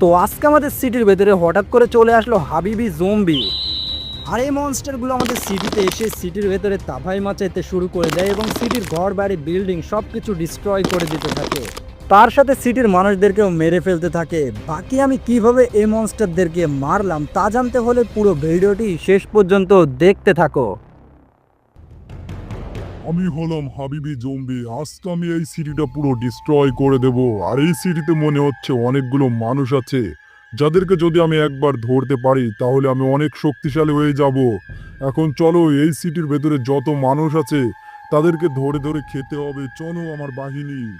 তো আজকে আমাদের সিটির ভেতরে হঠাৎ করে চলে আসলো হাবিবি জম্বি আর এই মনস্টারগুলো আমাদের সিটিতে এসে সিটির ভেতরে তাফাই মাচাইতে শুরু করে দেয় এবং সিটির ঘর, বাড়ি বিল্ডিং সব কিছু ডিস্ট্রয় করে দিতে থাকে। তার সাথে সিটির মানুষদেরকেও মেরে ফেলতে থাকে। বাকি আমি কীভাবে এই মনস্টারদেরকে মারলাম তা জানতে হলে পুরো ভিডিওটি শেষ পর্যন্ত দেখতে থাকো। আমি হলাম হাবিবি জম্বি। আজকে আমি এই সিটিটা পুরো ডিস্ট্রয় করে দেব। আর এই সিটিতে মনে হচ্ছে অনেকগুলো মানুষ আছে। যাদেরকে যদি আমি একবার ধরতে পারি, তাহলে আমি অনেক শক্তিশালী হয়ে যাব। এখন চলো, এই সিটির ভেতরে যত মানুষ আছে, তাদেরকে ধরে ধরে খেতে হবে। চলো আমার বাহিনী।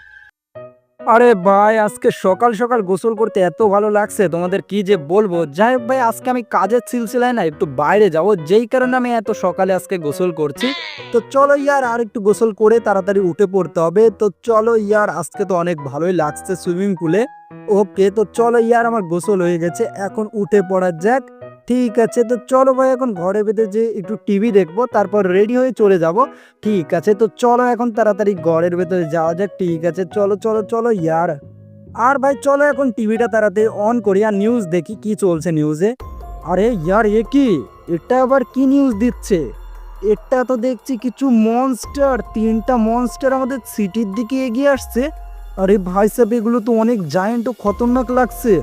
আরে ভাই, আজকে সকাল সকাল গোসল করতে এত ভালো লাগছে, তোমাদের কি যে বলব? যাই হোক ভাই, আজকে আমি কাজের সিলসিলায় না, একটু বাইরে যাব, যেই কারণে আমি এত সকালে আজকে গোসল করছি। তো চলো ইয়ার, আর একটু গোসল করে তাড়াতাড়ি উঠে পড়তে হবে। তো চলো ইয়ার, আজকে তো অনেক ভালোই লাগছে সুইমিং পুলে। ওকে, তো চলো ইয়ার, আমার গোসল হয়ে গেছে, এখন উঠে পড়া যাক। ঠিক আছে, তো চলো ভাই, এখন ঘরে বেঁধে যে একটু টিভি দেখব, তারপর রেডি হয়ে চলে যাব। ঠিক আছে, তো চলো এখন তাড়াতাড়ি ঘরের ভেতরে যাওয়া যাক, ঠিক আছে, চলো চলো চলো, ইয়ার। আর ভাই, চলো এখন টিভিটা তাড়াতাড়ি অন করি আর নিউজ দেখি, কি চলছে নিউজে আরে ইয়ার, এ কি? এটা আবার কি নিউজ দিচ্ছে? এটা তো দেখছি কিছু মনস্টার তিনটা মনস্টার আমাদের সিটির দিকে এগিয়ে আসছে। আরে ভাই সাহেব, এগুলো তো অনেক জায়েন্ট ও খতরনাক লাগছে।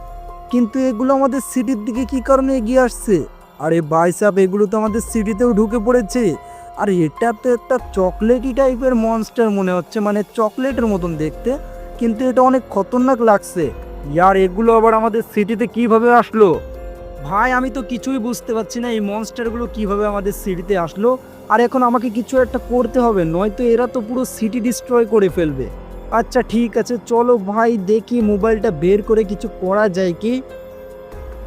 কিন্তু এগুলো আমাদের সিটির দিকে কি কারণে এগিয়ে আসছে? আরে ভাই সাহেব এগুলো তো আমাদের সিটিতেও ঢুকে পড়েছে। আর এটা তো একটা চকলেটি টাইপের মনস্টার মনে হচ্ছে মানে চকলেটের মতন দেখতে। কিন্তু এটা অনেক খতরনাক লাগছে। ইয়ার, এগুলো আবার আমাদের সিটিতে কীভাবে আসলো? ভাই, আমি তো কিছুই বুঝতে পারছি না এই মনস্টারগুলো কীভাবে আমাদের সিটিতে আসলো। আর এখন আমাকে কিছু একটা করতে হবে, নয়তো এরা তো পুরো সিটি ডিস্ট্রয় করে ফেলবে। আচ্ছা ঠিক আছে, চলো ভাই, দেখি মোবাইলটা বের করে কিছু করা যায় কি।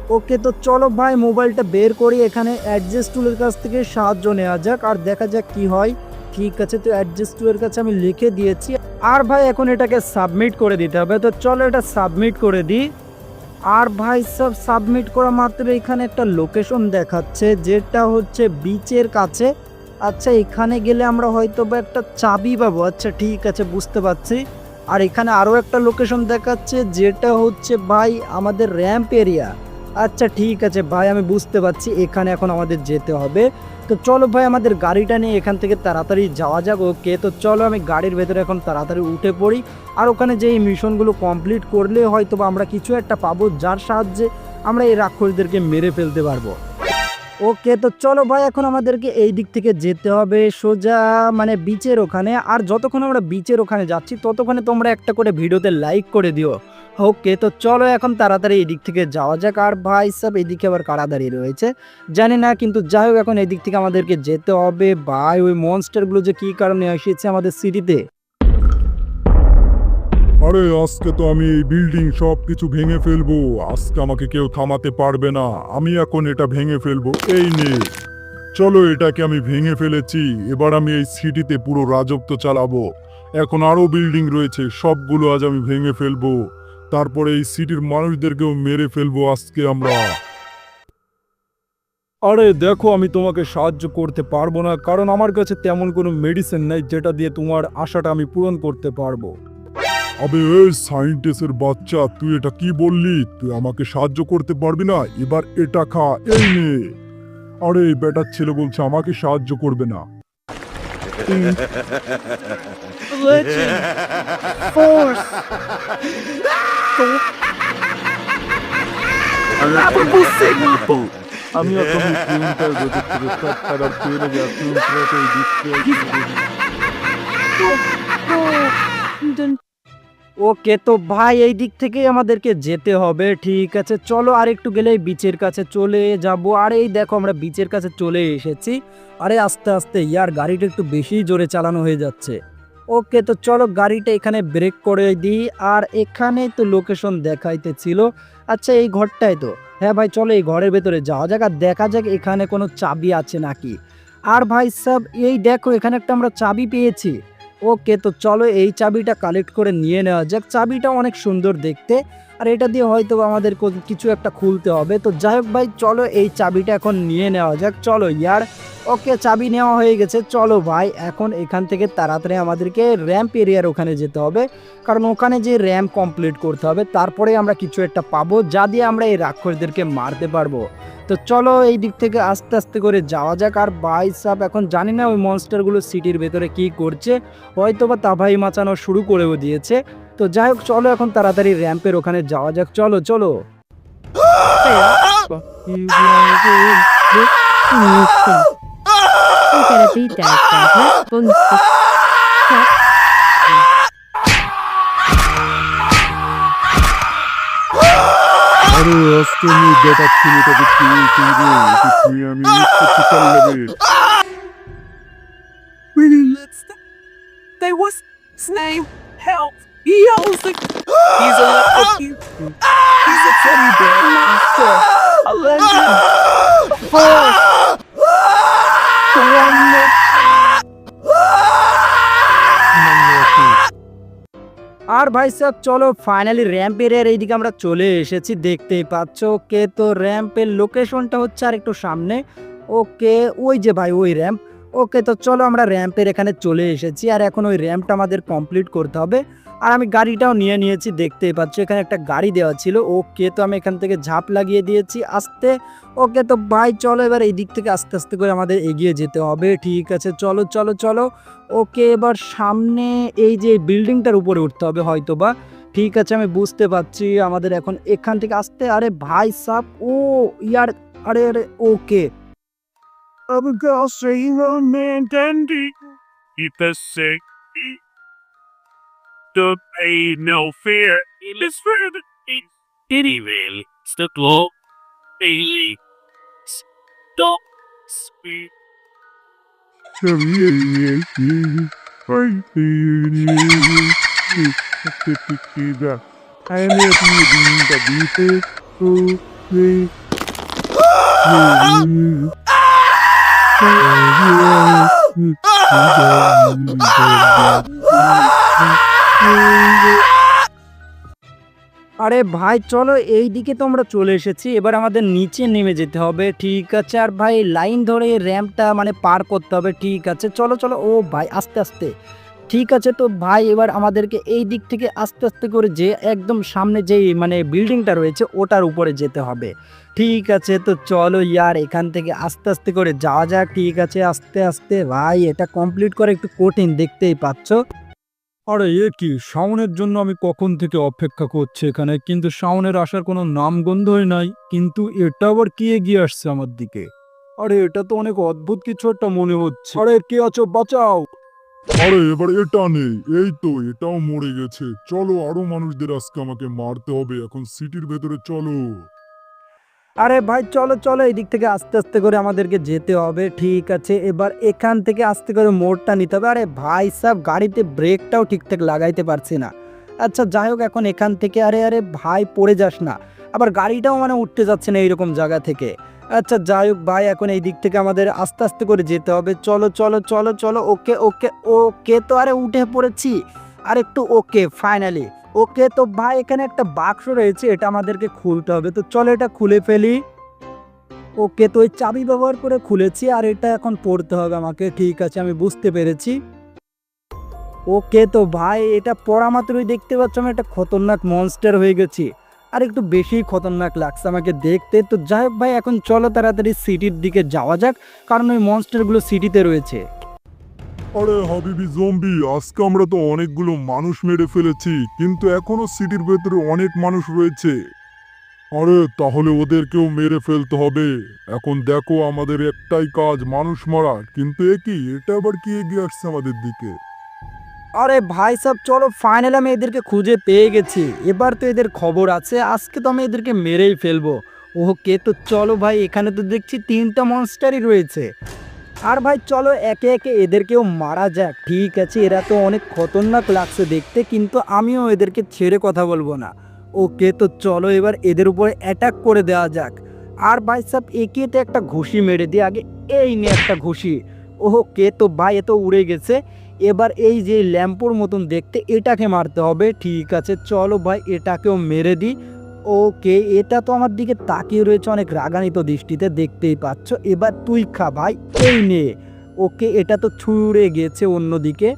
ওকে, তো চলো ভাই, মোবাইলটা বের করি, এখানে অ্যাডজাস্ট টুলের কাছ থেকে সাহায্য নেওয়া যাক, আর দেখা যাক কি হয়। ঠিক আছে, তো অ্যাডজাস্ট টুলের কাছে আমি লিখে দিয়েছি। আর ভাই, এখন এটাকে সাবমিট করে দিতে হবে, তো চলো এটা সাবমিট করে দিই। আর ভাই, সব সাবমিট করা মাত্র এখানে একটা লোকেশন দেখাচ্ছে, যেটা হচ্ছে বিচের কাছে। আচ্ছা এখানে গেলে আমরা হয়তো বা একটা চাবি পাবো। আচ্ছা ঠিক আছে, বুঝতে পারছি। আর এখানে আরও একটা লোকেশন দেখাচ্ছে, যেটা হচ্ছে ভাই আমাদের র্যাম্প এরিয়া আচ্ছা ঠিক আছে, ভাই, আমি বুঝতে পারছি, এখানে এখন আমাদের যেতে হবে। তো চলো ভাই, আমাদের গাড়িটা নিয়ে এখান থেকে তাড়াতাড়ি যাওয়া যাক ওকে তো চলো, আমি গাড়ির ভেতরে এখন তাড়াতাড়ি উঠে পড়ি। আর ওখানে যে এই মিশনগুলো কমপ্লিট করলে হয়তো বা আমরা কিছু একটা পাবো, যার সাহায্যে আমরা এই রাক্ষসদেরকে মেরে ফেলতে পারব। ওকে তো চলো ভাই, এখন আমাদেরকে এই দিক থেকে যেতে হবে। সোজা মানে বিচের ওখানে। আর যতক্ষণ আমরা বিচের ওখানে যাচ্ছি, ততক্ষণে তোমরা একটা করে ভিডিওতে লাইক করে দিও। ওকে তো চলো এখন তাড়াতাড়ি এই দিক থেকে যাওয়া যাক। আর ভাই, সব এদিকে আবার কারা দাঁড়িয়ে রয়েছে? জানি না, কিন্তু যাই হোক, এখন এই দিক থেকে আমাদেরকে যেতে হবে। ভাই, ওই মনস্টারগুলো যে কী কারণে এসেছে আমাদের সিটিতে আরে, আজকে তো আমি এই বিল্ডিং সব কিছু ভেঙে ফেলব। আজকে আমাকে কেউ থামাতে পারবে না। আমি এখন এটা ভেঙে ফেলব। এই নে। চলো এটাকে আমি ভেঙে ফেলেছি। এবার আমি এই সিটিতে পুরো রাজত্ব চালাবো। এখন আরও বিল্ডিং রয়েছে। সবগুলো আজ আমি ভেঙে ফেলব। তারপরে এই সিটির মানুষদেরকেও মেরে ফেলব আজকে আমরা। আরে, দেখো আমি তোমাকে সাহায্য করতে পারব না। কারণ আমার কাছে তেমন কোনো মেডিসিন নেই যেটা দিয়ে তোমার আশাটা আমি পূরণ করতে পারব। আবে এই সাইন্টিস্টের বাচ্চা তুই এটা কি বললি? তুই আমাকে সাহায্য করতে পারবি না? এবার এটা খা এই নে। আরে এই বেটার ছেলে বলছে আমাকে সাহায্য করবে না। Force! আমি গতি তারা পেরে ওকে, তো ভাই, এই দিক থেকেই আমাদেরকে যেতে হবে, ঠিক আছে? চলো আর একটু গেলেই বিচের কাছে চলে যাব। আর, এই দেখো, আমরা বিচের কাছে চলে এসেছি। আরে, আস্তে আস্তে, ইয়ার, গাড়িটা একটু বেশি জোরে চালানো হয়ে যাচ্ছে। ওকে, তো চলো গাড়িটা এখানে ব্রেক করে দিই। আর এখানে তো লোকেশন দেখাইতে ছিল আচ্ছা এই ঘরটাই তো? হ্যাঁ ভাই, চলো এই ঘরের ভেতরে যাওয়া যাক আর দেখা যাক এখানে কোনো চাবি আছে নাকি। আর ভাই, সব, এই দেখো, এখানে একটা আমরা চাবি পেয়েছি। ওকে তো চলো এই চাবিটা কালেক্ট করে নিয়ে নেওয়া যাক। চাবিটা অনেক সুন্দর দেখতে। আর এটা দিয়ে হয়তো আমাদের কিছু একটা খুলতে হবে। তো যাই হোক ভাই, চলো এই চাবিটা এখন নিয়ে নেওয়া যাক। চলো ইয়ার। ওকে, চাবি নেওয়া হয়ে গেছে। চলো ভাই, এখন এখান থেকে তাড়াতাড়ি আমাদেরকে র্যাম্প এরিয়ার ওখানে যেতে হবে। কারণ ওখানে যে র্যাম্প কমপ্লিট করতে হবে, তারপরে আমরা কিছু একটা পাবো যা দিয়ে আমরা এই রাক্ষসদেরকে মারতে পারব। তো চলো এই দিক থেকে আস্তে আস্তে করে যাওয়া যাক। আর বাই সাপ এখন জানি না ওই মনস্টারগুলো সিটির ভেতরে কি করছে। হয়তো বা তাভাই মাচানো শুরু করেও দিয়েছে। তো যাই হোক চলো এখন তাড়াতাড়ি র্যাম্পের ওখানে যাওয়া যাক। চলো চলো। আরে আজকে আমি আমি really let's they was his name help. He owns the he's a lucky he's a teddy bear. Master a legend আর ভাই সাহেব চলো ফাইনালি র্যাম্পের এরিয়ার এইদিকে আমরা চলে এসেছি দেখতেই পাচ্ছ। ওকে তো র্যাম্পের লোকেশনটা হচ্ছে আর একটু সামনে। ওকে ওই যে ভাই ওই র্যাম্প ওকে তো চলো আমরা র্যাম্পের এখানে চলে এসেছি। আর এখন ওই র্যাম্পটা আমাদের কমপ্লিট করতে হবে। আর আমি গাড়িটাও নিয়ে নিয়েছি, দেখতেই পাচ্ছ। এখানে একটা গাড়ি দেওয়া ছিল। ওকে তো আমি এখান থেকে ঝাঁপ লাগিয়ে দিয়েছি। আস্তে, ওকে তো ভাই চলো এবার এই দিক থেকে আস্তে আস্তে করে আমাদের এগিয়ে যেতে হবে। ঠিক আছে, চলো চলো চলো। ওকে এবার সামনে এই যে বিল্ডিংটার উপরে উঠতে হবে হয়তো বা ঠিক আছে, আমি বুঝতে পারছি আমাদের এখন এখান থেকে আসতে। আরে ভাই সাপ ও, ইয়ার, আরে আরে, ওকে। I'm gonna say your man dandy. Keep. to pay no fear. It is Illis further in Diddyville. Stop. Bailey. Stop. Speak. I am here to be the beater. আরে ভাই, চলো এই দিকে তো আমরা চলে এসেছি। এবার আমাদের নিচে নেমে যেতে হবে। ঠিক আছে, আর ভাই, লাইন ধরে র্যাম্পটা মানে পার করতে হবে। ঠিক আছে, চলো চলো। ও ভাই, আস্তে আস্তে। ঠিক আছে, তো ভাই, এবার আমাদেরকে এই দিক থেকে আস্তে আস্তে করে যে একদম সামনে যেই মানে বিল্ডিংটা রয়েছে, ওটার উপরে যেতে হবে। ঠিক আছে, তো চলো ইয়ার, এখান থেকে আস্তে আস্তে করে যাওয়া যাক। ঠিক আছে, আস্তে আস্তে। ভাই, এটা কমপ্লিট করা একটু কঠিন, দেখতেই পাচ্ছ। আরে, এ কি? শাওনের জন্য আমি কখন থেকে অপেক্ষা করছি এখানে? কিন্তু শাওনের আসার কোনো নামগন্ধই নাই। কিন্তু এটা আবার কি এগিয়ে আসছে আমার দিকে? আরে, এটা তো অনেক অদ্ভুত কিছু একটা মনে হচ্ছে। আরে, কে আছো? বাঁচাও! আরে, এবার এটা নেই। এই তো, এটাও মরে গেছে। চলো, আরও মানুষদের আজকে আমাকে মারতে হবে। এখন সিটির ভেতরে চলো। আরে ভাই, চলো চলো এই দিক থেকে আস্তে আস্তে করে আমাদেরকে যেতে হবে, ঠিক আছে? এবার এখান থেকে আস্তে করে মোড়টা নিতে হবে। আরে ভাই সাহেব গাড়িতে ব্রেকটাও ঠিকঠাক লাগাইতে পারছি না। আচ্ছা যাই হোক, এখন এখান থেকে, আরে আরে ভাই, পড়ে যাস না। আবার গাড়িটাও মানে উঠতে যাচ্ছে না এইরকম জায়গা থেকে। আচ্ছা যাই হোক, ভাই, এখন এই দিক থেকে আমাদের আস্তে আস্তে করে যেতে হবে। চলো চলো চলো চলো, ওকে ওকে ওকে তো আরে উঠে পড়েছি। আর একটু ওকে ফাইনালি ওকে তো ভাই, এখানে একটা বাক্স রয়েছে, এটা আমাদেরকে খুলতে হবে। তো চলো এটা খুলে ফেলি। ওকে তো ওই চাবি ব্যবহার করে খুলেছি, আর এটা এখন পড়তে হবে আমাকে। ঠিক আছে, আমি বুঝতে পেরেছি। ওকে তো ভাই, এটা পড়া মাত্রই দেখতে পাচ্ছ, আমি একটা খতরনাক মনস্টার হয়ে গেছি। আর একটু বেশি খতরনাক লাগছে আমাকে দেখতে। তো যাই হোক ভাই, এখন চলো তাড়াতাড়ি সিটির দিকে যাওয়া যাক, কারণ ওই মনস্টারগুলো সিটিতে রয়েছে। আরে হাবিবি জম্বি আজকে আমরা তো অনেকগুলো মানুষ মেরে ফেলেছি, কিন্তু এখনও সিটির ভেতরে অনেক মানুষ রয়েছে। আরে, তাহলে ওদেরকেও মেরে ফেলতে হবে। এখন দেখো আমাদের একটাই কাজ, মানুষ মারা কিন্তু এ কি? এটা আবার কি এগিয়ে আসছে আমাদের দিকে? আরে ভাই সাহেব চলো ফাইনাল আমি এদেরকে খুঁজে পেয়ে গেছি। এবার তো এদের খবর আছে, আজকে তো আমি এদেরকে মেরেই ফেলব। ওকে তো, চলো ভাই, এখানে তো দেখছি তিনটা মনস্টারই রয়েছে। আর ভাই, চলো একে একে এদেরকেও মারা যাক। ঠিক আছে, এরা তো অনেক খতরনাক লাগছে দেখতে, কিন্তু আমিও এদেরকে ছেড়ে কথা বলব না। ওকে, তো চলো এবার এদের উপরে অ্যাটাক করে দেওয়া যাক। আর ভাই সাহেব একে তো একটা ঘুষি মেরে দিয়ে আগে এই নিয়ে একটা ঘুষি। ওকে, তো ভাই, এ তো উড়ে গেছে। এবার এই যে ল্যাম্পোর মতন দেখতে, এটাকে মারতে হবে। ঠিক আছে, চলো ভাই, এটাকেও মেরে দিই। ওকে, এটা তো আমার দিকে তাকিয়ে রয়েছে, অনেক রাগানিত দৃষ্টিতে দেখতেই পাচ্ছ। এবার তুই খা ভাই, এই নে। ওকে, এটা তো ছুঁড়ে গেছে অন্যদিকে।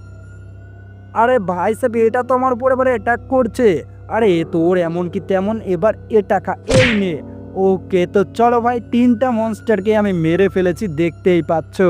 আরে ভাই সাহেব, এটা তো আমার উপরে এবারে অ্যাটাক করছে। আরে, তোর এমন কি তেমন? এবার এটা খা, এই নে। ওকে, তো চলো ভাই, তিনটা মনস্টারকে আমি মেরে ফেলেছি, দেখতেই পাচ্ছ।